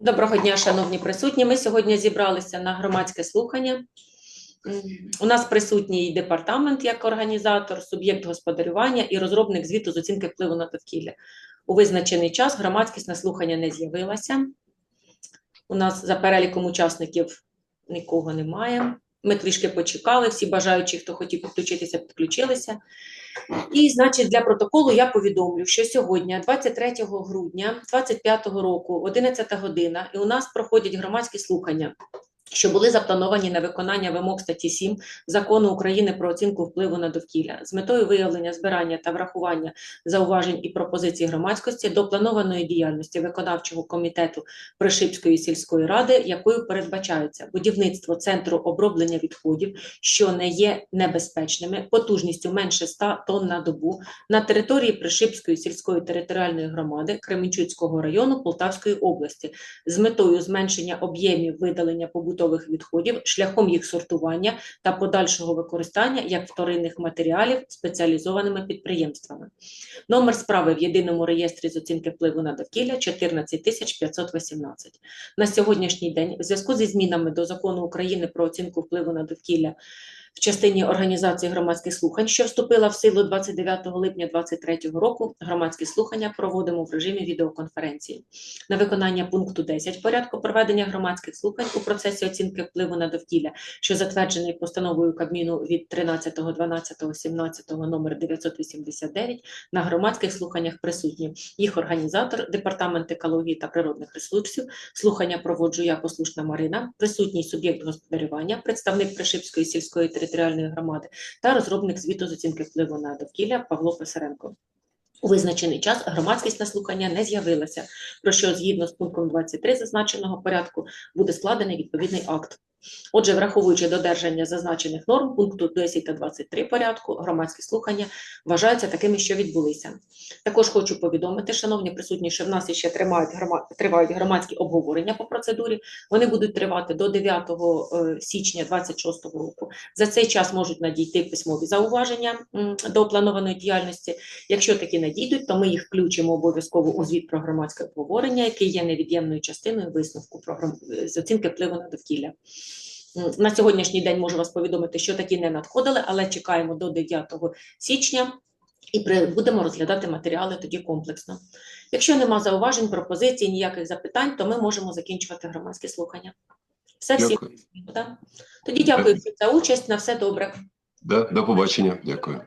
Доброго дня, шановні присутні. Ми сьогодні зібралися на громадське слухання. У нас присутній департамент як організатор, суб'єкт господарювання і розробник звіту з оцінки впливу на довкілля. У визначений час громадськість на слухання не з'явилася. У нас за переліком учасників нікого немає. Ми трішки почекали, всі бажаючі, хто хотів підключитися, підключилися. І, значить, для протоколу я повідомлю, що сьогодні, 23 грудня 2025 року, 11 година, і у нас проходять громадські слухання, що були заплановані на виконання вимог статті 7 Закону України про оцінку впливу на довкілля. З метою виявлення, збирання та врахування зауважень і пропозицій громадськості до планованої діяльності виконавчого комітету Пришипської сільської ради, якою передбачається будівництво центру оброблення відходів, що не є небезпечними, потужністю менше 100 тонн на добу на території Пришипської сільської територіальної громади Кременчуцького району Полтавської області. З метою зменшення об'ємів видалення побутових відходів шляхом їх сортування та подальшого використання як вторинних матеріалів спеціалізованими підприємствами. Номер справи в єдиному реєстрі з оцінки впливу на довкілля 14518. На сьогоднішній день, в зв'язку зі змінами до закону України про оцінку впливу на довкілля в частині організації громадських слухань, що вступила в силу 29 липня 2023 року, громадські слухання проводимо в режимі відеоконференції. На виконання пункту 10 порядку проведення громадських слухань у процесі оцінки впливу на довкілля, що затверджений постановою Кабміну від 13.12.17 номер 989, на громадських слуханнях присутні їх організатор, департамент екології та природних ресурсів. Слухання проводжу я, послушна Марина, присутній суб'єкт господарювання, представник Пришипської сільської територіальної громади та розробник звіту з оцінки впливу на довкілля Павло Писаренко. У визначений час громадськість на слухання не з'явилася, про що згідно з пунктом 23 зазначеного порядку буде складений відповідний акт. Отже, враховуючи додержання зазначених норм пункту 10 та 23 порядку, громадські слухання вважаються такими, що відбулися. Також хочу повідомити, шановні присутні, що в нас ще тривають громадські обговорення по процедурі. Вони будуть тривати до 9 е, січня 2026 року. За цей час можуть надійти письмові зауваження до планованої діяльності. Якщо такі надійдуть, то ми їх включимо обов'язково у звіт про громадське обговорення, який є невід'ємною частиною висновку про з оцінки впливу на довкілля. На сьогоднішній день можу вас повідомити, що такі не надходили, але чекаємо до 9 січня і будемо розглядати матеріали тоді комплексно. Якщо нема зауважень, пропозицій, ніяких запитань, то ми можемо закінчувати громадські слухання. Все всі Дякую. да? Тоді дякую всім за участь. На все добре. Да, до побачення. Дякую.